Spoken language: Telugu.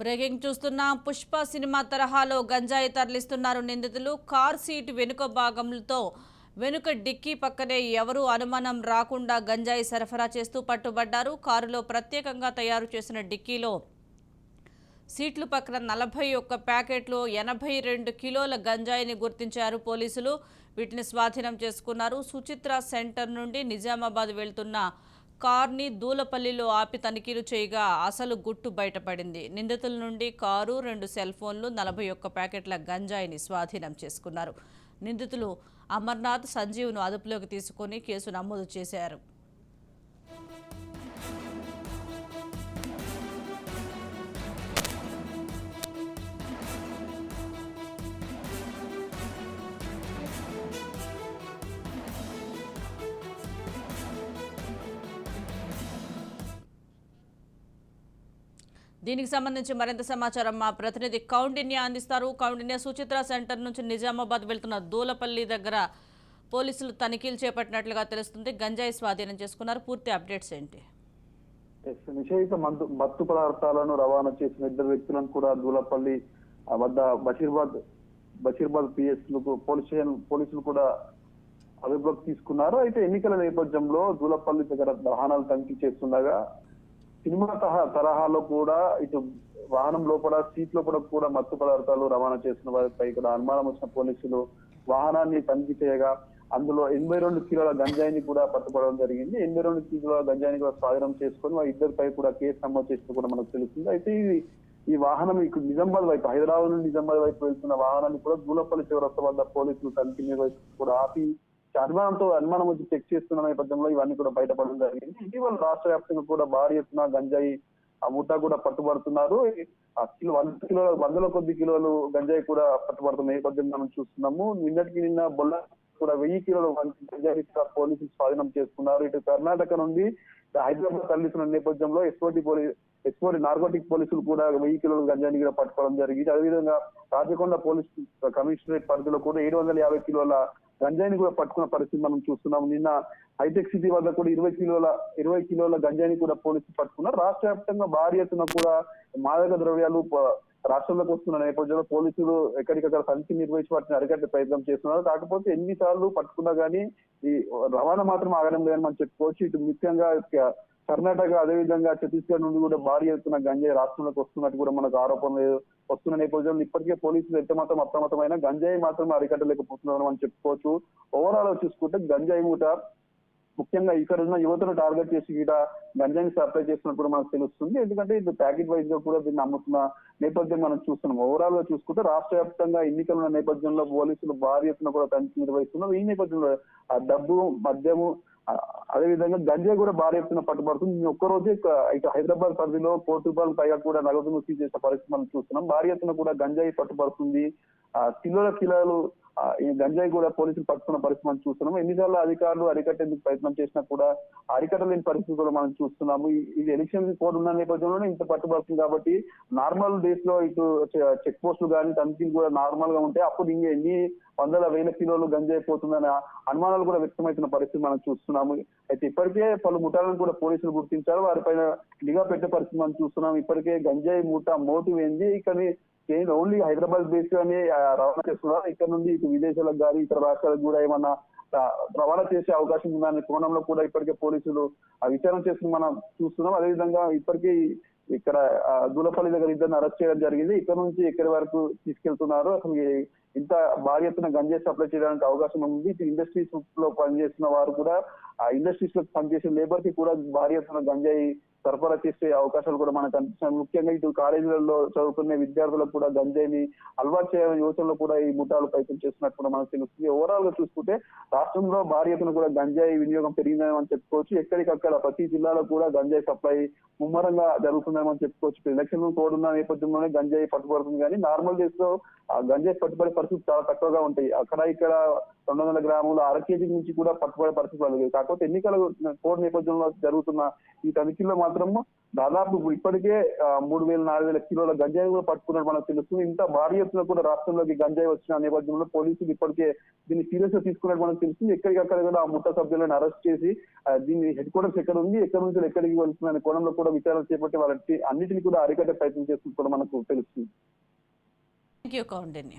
బ్రేకింగ్ చూస్తున్న పుష్ప సినిమా తరహాలో గంజాయి తరలిస్తున్నారు నిందితులు. కార్ సీట్ వెనుక భాగంతో వెనుక డిక్కీ పక్కనే ఎవరూ అనుమానం రాకుండా గంజాయి సరఫరా చేస్తూ పట్టుబడ్డారు. కారులో ప్రత్యేకంగా తయారు చేసిన డిక్కీలో సీట్లు పక్కన నలభై ఒక్క ప్యాకెట్లు ఎనభై రెండు కిలోల గంజాయిని గుర్తించారు పోలీసులు. వీటిని స్వాధీనం చేసుకున్నారు. సుచిత్ర సెంటర్ నుండి నిజామాబాద్ వెళ్తున్న కార్ని దూలపల్లిలో ఆపి తనిఖీలు చేయగా అసలు గుట్టు బయటపడింది. నిందితుల నుండి కారు రెండు సెల్ ఫోన్లు నలభై ఒక్క ప్యాకెట్ల గంజాయిని స్వాధీనం చేసుకున్నారు. నిందితులు అమర్నాథ్ సంజీవ్ను అదుపులోకి తీసుకుని కేసు నమోదు చేశారు. దీనికి సంబంధించి మరింత సమాచారం మా ప్రతినిధి కౌండిన్య అందిస్తారు. కౌండిన్య సుచిత్ర సెంటర్ నుంచి నిజామాబాద్ వెళ్తున్న దూలపల్లి దగ్గర పోలీసులు తనిఖీలు చేపట్టినట్లుగా తెలుస్తుంది. గంజాయి స్వాధీనం చేసుకున్నారు. పూర్తి అప్డేట్స్ ఏంటి? నిషేధిత మందు మత్తు పదార్థాలను రవాణా చేసిన ఇద్దరు వ్యక్తులను కూడా దూలపల్లి ఆ, వద్ద Bashirabad Bashirabad PS police station పోలీసులు కూడా అదుపులోకి తీసుకున్నారు. అయితే ఎన్నికల నేపథ్యంలో దూలపల్లి దగ్గర వాహనాలు తనిఖీ చేస్తుండగా సినిమా తహా తరహాలో కూడా ఇటు వాహనం లోపల సీట్ లోపల కూడా మత్తు పదార్థాలు రవాణా చేస్తున్న వారిపై కూడా అనుమానం వచ్చిన పోలీసులు వాహనాన్ని తనిఖీ చేయగా అందులో ఎనభై రెండు కిలోల గంజాయిని కూడా పట్టుకోవడం జరిగింది. ఎనభై రెండు కిలోల గంజాయిని కూడా స్వాధీనం చేసుకొని ఇద్దరిపై కూడా కేసు నమోదు చేసినట్టు కూడా మనకు తెలుస్తుంది. అయితే ఇది ఈ వాహనం ఇక్కడ నిజామాబాద్ వైపు హైదరాబాద్ నుండి నిజామాబాద్ వైపు వెళ్తున్న వాహనాన్ని కూడా దూలపల్లి చివరస్త వద్ద పోలీసులు తనిఖీ నిర్వహిస్తూ కూడా ఆపి అనుమానంతో అనుమానం వచ్చి చెక్ చేస్తున్న నేపథ్యంలో ఇవన్నీ కూడా బయటపడడం జరిగింది. ఇటీవల రాష్ట్ర వ్యాప్తంగా కూడా భారీ ఎత్తున గంజాయి ఆ ముఠా కూడా పట్టుబడుతున్నారు. ఆ కిలో వంద కిలోల వందల కొద్ది కిలోలు గంజాయి కూడా పట్టుబడుతున్న నేపథ్యం మనం చూస్తున్నాము. నిన్నటికి నిన్న బొల్ల కూడా వెయ్యి కిలోల గంజాయి పోలీసులు స్వాధీనం చేసుకున్నారు. ఇటు కర్ణాటక నుండి హైదరాబాద్ తరలిస్తున్న నేపథ్యంలో ఎస్ఓటి పోలీస్ ఎస్ఓటి నార్కోటిక్ పోలీసులు కూడా వెయ్యి కిలోల గంజాయిని కూడా పట్టుకోవడం జరిగింది. అదేవిధంగా రాజకొండ పోలీస్ కమిషనరేట్ పరిధిలో కూడా ఏడు వందల యాభై కిలోల గంజాయిని కూడా పట్టుకున్న పరిస్థితి మనం చూస్తున్నాం. నిన్న హైటెక్ సిటీ వద్ద కూడా ఇరవై కిలోల ఇరవై కిలోల గంజాయిని కూడా పోలీసులు పట్టుకున్నారు. రాష్ట్ర వ్యాప్తంగా భారీ ఎత్తున కూడా మాదక ద్రవ్యాలు రాష్ట్రంలోకి వస్తున్న నేపథ్యంలో పోలీసులు ఎక్కడికక్కడ తనిఖీ నిర్వహించి వాటిని అరికట్టే ప్రయత్నం చేస్తున్నారు. కాకపోతే ఎన్నిసార్లు పట్టుకున్నా గానీ ఈ రవాణా మాత్రం ఆగడం లేదని మనం చెప్పుకోవచ్చు. ఇటు ముఖ్యంగా కర్ణాటక అదేవిధంగా ఛత్తీస్గఢ్ నుండి కూడా భారీ ఎత్తున గంజాయి రాష్ట్రంలోకి వస్తున్నట్టు కూడా మనకు ఆరోపణలు వస్తున్న నేపథ్యంలో ఇప్పటికే పోలీసులు ఎంత మాత్రం అప్రమత్తమైన గంజాయి మాత్రం అరికట్టలేకపోతున్నారు మనం చెప్పుకోవచ్చు. ఓవరాల్ చూసుకుంటే గంజాయి మూట ముఖ్యంగా ఇక్కడ ఉన్న యువతను టార్గెట్ చేసి ఇక్కడ గంజాయిని సప్లై చేస్తున్నప్పుడు మనకు తెలుస్తుంది. ఎందుకంటే ఇది ప్యాకెట్ వైజ్గా కూడా దీన్ని అమ్ముతున్న నేపథ్యం మనం చూస్తున్నాం. ఓవరాల్గా చూసుకుంటే రాష్ట్ర వ్యాప్తంగా ఎన్నికలున్న నేపథ్యంలో పోలీసులు భారీ ఎత్తున కూడా తనిఖీ నిర్వహిస్తున్నారు. ఈ నేపథ్యంలో ఆ డబ్బు మద్యము అదేవిధంగా గంజాయి కూడా భారీ ఎత్తున పట్టుబడుతుంది ఈ ఒక్క రోజే ఇటు హైదరాబాద్ పరిధిలో కోటి రూపాయలు పైగా కూడా నగదును సీజ్ చేసిన పరిస్థితి మనం చూస్తున్నాం. భారీ ఎత్తున కూడా గంజాయి పట్టుబడుతుంది కిలోల కిలోలు ఈ గంజాయి కూడా పోలీసులు పట్టుకున్న పరిస్థితి మనం చూస్తున్నాము. ఎన్నిసార్లు అధికారులు అరికట్టేందుకు ప్రయత్నం చేసినా కూడా అరికట్టలేని పరిస్థితి కూడా మనం చూస్తున్నాము. ఇది ఎలక్షన్ కోడ్ ఉన్న నేపథ్యంలోనే ఇంత పట్టుబడుతుంది కాబట్టి నార్మల్ డేస్లో ఇటు చె- చెక్ పోస్టులు కానీ తనిఖీలు కూడా నార్మల్గా ఉంటే అప్పుడు ఇంకా ఎన్ని వందల వేల కిలోలు గంజాయి పోతుందనే అనుమానాలు కూడా వ్యక్తమవుతున్న పరిస్థితి మనం చూస్తున్నాము. అయితే ఇప్పటికే పలు ముఠాలను కూడా పోలీసులు గుర్తించారు. వారిపైన నిఘా పెట్టే పరిస్థితి మనం చూస్తున్నాం ఇప్పటికే గంజాయి మూట మోటు ఏంది కానీ కేంద్ర ఓన్లీ హైదరాబాద్ బేస్ గానే రవాణా చేస్తున్నారు? ఇక్కడ నుండి ఇటు విదేశాలకు కానీ ఇతర రాష్ట్రాలకు కూడా ఏమన్నా రవాణా చేసే అవకాశం ఉందనే కోణంలో కూడా ఇప్పటికే పోలీసులు ఆ విచారణ చేస్తున్న మనం చూస్తున్నాం. అదేవిధంగా ఇప్పటికే ఇక్కడ దూలపల్లి దగ్గర ఇద్దరిని అరెస్ట్ చేయడం జరిగింది. ఇక్కడ నుంచి ఎక్కడి వరకు తీసుకెళ్తున్నారు? అసలు ఇంత భారీ ఎత్తున గంజాయి సప్లై చేయడానికి అవకాశం ఉంది. ఇటు ఇండస్ట్రీస్లో పనిచేస్తున్న వారు కూడా ఆ ఇండస్ట్రీస్లో పనిచేసే లేబర్కి కూడా భారీ ఎత్తున గంజాయి సరఫరా చేసే అవకాశాలు కూడా మనకు కనిపిస్తున్నాయి. ముఖ్యంగా ఇటు కాలేజీలలో చదువుకునే విద్యార్థులకు కూడా గంజాయిని అలవాటు చేయాలని యువతలో కూడా ఈ ముఠాలు ప్రయత్నం చేస్తున్నట్టు కూడా మనకు తెలుస్తుంది. ఓవరాల్గా చూసుకుంటే రాష్ట్రంలో భారీ ఎత్తున కూడా గంజాయి వినియోగం పెరిగిందని మనం చెప్పుకోవచ్చు. ఎక్కడికక్కడ ప్రతి జిల్లాలో కూడా గంజాయి సప్లై ముమ్మరంగా జరుగుతుందని మనం చెప్పుకోవచ్చు. ఎలక్షన్ తోడున్న నేపథ్యంలోనే గంజాయి పట్టుబడుతుంది. కానీ నార్మల్ డేస్లో ఆ గంజాయి పట్టుబడే పరిస్థితి చాలా తక్కువగా ఉంటాయి. అక్కడ ఇక్కడ రెండు వందల గ్రాములు అర కేజీ నుంచి కూడా పట్టుబడే పరిస్థితి లేదు. కాకపోతే ఎన్నికల కోడ్ నేపథ్యంలో జరుగుతున్న ఈ తనిఖీల్లో మాత్రం దాదాపు ఇప్పటికే మూడు వేల నాలుగు వేల కిలోల గంజాయి కూడా పట్టుకున్నట్టు మనకు తెలుస్తుంది. ఇంత భారీ ఎత్తున కూడా రాష్ట్రంలోకి గంజాయి వచ్చిన నేపథ్యంలో పోలీసులు ఇప్పటికే దీన్ని సీరియస్గా తీసుకున్నట్టు మనకు తెలుస్తుంది. ఎక్కడికక్కడ కూడా ఆ ముఠా సభ్యులను అరెస్ట్ చేసి దీన్ని దీని హెడ్ క్వార్టర్స్ ఎక్కడ ఉంది ఎక్కడి నుంచి ఎక్కడికి వెళ్తుంది కోణంలో కూడా విచారణ చేపట్టి వాళ్ళకి అన్నిటిని కూడా అరికట్టే ప్రయత్నం చేస్తున్నట్టు కూడా మనకు తెలుస్తుంది. Thank you Kaundinya